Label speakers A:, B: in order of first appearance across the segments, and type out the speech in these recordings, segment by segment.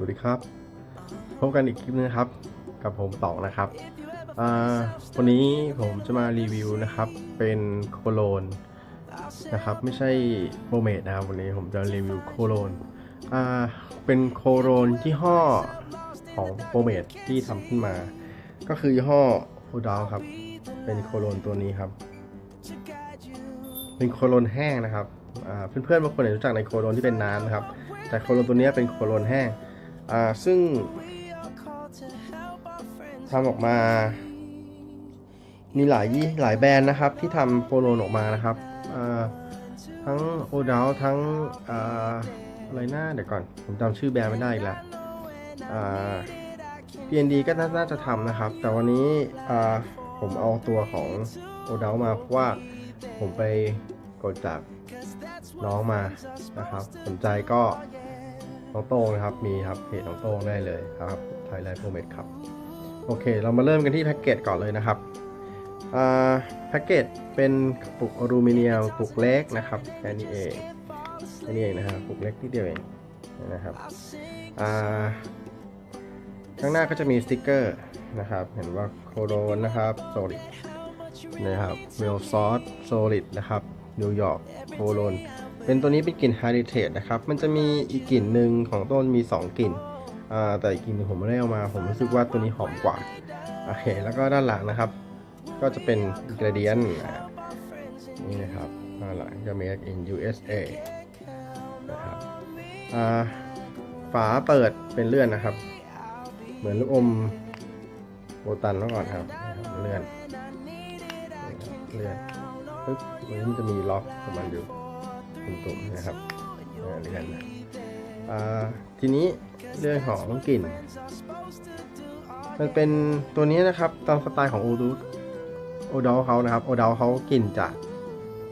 A: วัสดีครับ พบกันอีกคลิปนึงครับ กับผมต๋องนะครับ วันนี้ผมจะมารีวิวนะครับ เป็นโคโลนนะครับ ไม่ใช่โบเมดนะครับ วันนี้ผมจะรีวิวโคโลนเป็นโคโลนยี่ห้อของโบเมดที่ทำขึ้นมา ก็คือยี่ห้อโอดาวครับ เป็นโคโลนตัวนี้ครับ เป็นโคโลนแห้งนะครับเพื่อนๆบางคนอาจจะรู้จักในโคโลนที่เป็นน้ำนะครับ แต่โคโลนตัวนี้เป็นโคโลนแห้ง ซึ่งทำออกมา มีหลายยี่หลายแบรนด์นะครับ ที่ทำโคโลนออกมานะครับทั้งโอดาวทั้งออะไรน้าเดี๋ยวก่อน ผมจำชื่อแบรนด์ไม่ได้อีกแล้วอ่า PND ก็น่าจะทำนะครับ แต่วันนี้ผมเอาตัวของโอดาวมาเพราะว่าผมไปกดจากน้องมานะครับ สนใจก็ น้องโต้งนะครับ มีครับเพจน้องโต้งได้เลยครับไทยไลฟ์โปรเมดครับ โอเค เรามาเริ่มกันที่แพ็กเกจก่อนเลยนะครับอ่าแพ็กเกจเป็นกระปุกอลูมิเนียมกระปุกเล็กนะครับแค่นี้เองแค่นี้เองนะครับกระปุกเล็กที่เดียวเองนะครับอ่าข้างหน้าก็จะมีสติกเกอร์นะครับ เห็นว่าโคโรนนะครับโซลิดนะครับเมลซอสโซลิดนะครับนิวยอร์กโคโรน เป็นตัวนี้เป็นกลิ่น Heritage นะครับ มันจะมีอีกกลิ่นหนึ่งของต้นมี 2 กลิ่นอ่าแต่อีกกลิ่นหนึงผมไม่ได้เอามา ผมรู้สึกว่าตัวนี้หอมกว่า โอเค แล้วก็ด้านหลังนะครับ ก็จะเป็นอินกรเดียนนี่นะครับด้านหลังจะ made in USA นะครับอ่าฝาเปิดเป็นเลื่อนนะครับ เหมือนลูกอมโบตันเมื่อก่อนครับนะครับเลื่อน เลื่อนปึ๊บตรงนี้มันจะมีล็อกของมันอยู่ ตุ่มๆนะครับเออเลื่อนนะทีนี้เรื่องของกลิ่น มันเป็นตัวนี้นะครับตามสไตล์ของโอดูโอดอลเขานะครับโอดอลเขากลิ่นจะ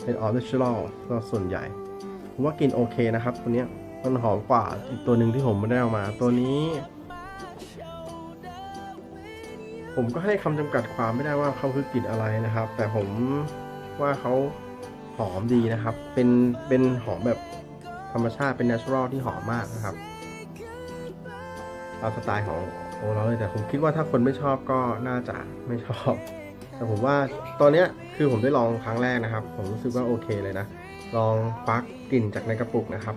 A: เป็นออริจินอลส่วนใหญ่ผมว่ากลิ่นโอเคนะครับ ตัวนี้มันหอมกว่าอีกตัวหนึ่งที่ผมไม่ได้เอามา ตัวนี้ ผมก็ให้คำจำกัดความไม่ได้ว่าเขาคือกลิ่นอะไรนะครับ แต่ผมว่าเขา หอมดีนะครับ เป็นเป็นหอมแบบธรรมชาติเป็น natural ที่หอมมากนะครับตาสไตล์ของโอเราเลยแต่ผมคิดว่าถ้าคนไม่ชอบก็น่าจะไม่ชอบ แต่ผมว่าตอนเนี้ยคือผมได้ลองครั้งแรกนะครับ ผมรู้สึกว่าโอเคเลยนะ ลองควักกลิ่นจากในกระปุกนะครับ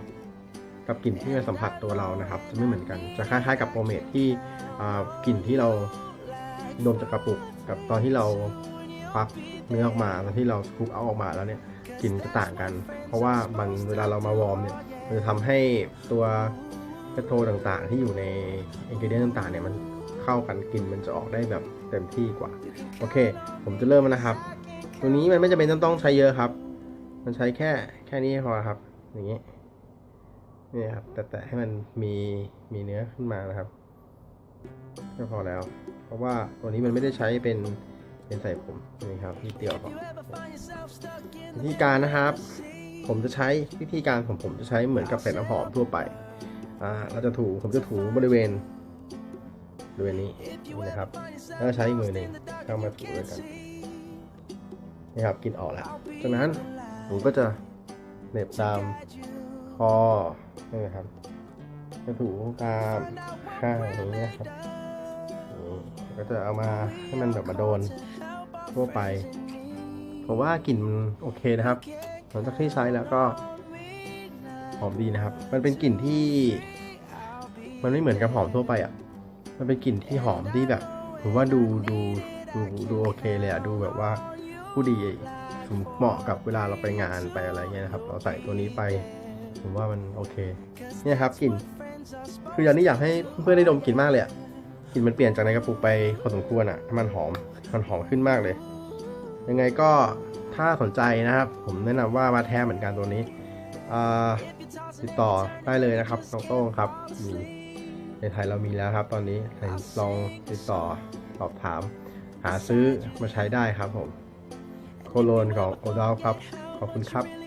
A: กับกลิ่นที่มาสัมผัสตัวเรานะครับ จะไม่เหมือนกันจะคล้ายๆกับโปรเมทที่กลิ่นที่เราดมจากกระปุก กับตอนที่เราควักเนื้อออกมาตอนที่เราสกูปเอาออกมาแล้วเนี่ย กลิ่นจะต่างกัน เพราะว่ามันเวลาเรามาวอร์มเนี่ยมันจะทำให้ตัวเปโทต่างๆ ที่อยู่ในอินกิเดียนต่างๆเนี่ยมันเข้ากันกลิ่นมันจะออกได้แบบเต็มที่กว่า โอเค ผมจะเริ่มแล้วนะครับ ตัวนี้มันไม่จำเป็นต้องใช้เยอะครับ มันใช้แค่แค่นี้พอครับ อย่างนี้นี่ครับแต่แต่ให้มันมีมีเนื้อขึ้นมานะครับก็พอแล้ว เพราะว่าตัวนี้มันไม่ได้ใช้เป็นเป็นใส่ผมนี่ครับที่เดียวพอ วิธีการนะครับ ผมจะใช้วิธีการของผมจะใช้เหมือนกับใส่น้ำหอมทั่วไปอ่าเราจะถูผมจะถูบริเวณบริเวณนี้นี่นะครับแล้วใช้มือหนึ่งเข้ามาถูด้วยกันนี่ครับกินออกแล้วจากนั้นผมก็จะเหน็บตามคอนี่นะครับจะถูตามข้างอย่างนี้ครับก็จะเอามาให้มันแบบมาโดนทั่วไป ผมว่ากลิ่นโอเคนะครับหลังจากที่ใช้แล้วก็หอมดีนะครับ มันเป็นกลิ่นที่ มันไม่เหมือนกับหอมทั่วไปอะ มันเป็นกลิ่นที่หอมที่แบบผมว่าดูดูดูดูโอเคเลยอะดูแบบว่าผู้ดีเหมาะกับเวลาเราไปงานไปอะไรเงี้ยนะครับ เราใส่ตัวนี้ไป ผมว่ามันโอเค เนี่ยครับกลิ่นคืออย่างนี้อยากให้เพื่อนๆได้ดมกลิ่นมากเลยอะกลิ่นมันเปลี่ยนจากในกระปุกไปพอสมควรอะมันหอมมันหอมขึ้นมากเลย ยังไงก็ถ้าสนใจนะครับ ผมแนะนำว่ามาแท้เหมือนกันตัวนี้ติดต่อได้เลยนะครับน้องโต้งครับมีในไทยเรามีแล้วครับ ตอนนี้ลองติดต่อสอบถาม หาซื้อมาใช้ได้ครับผม โคโลนของโอดอลครับ ขอบคุณครับ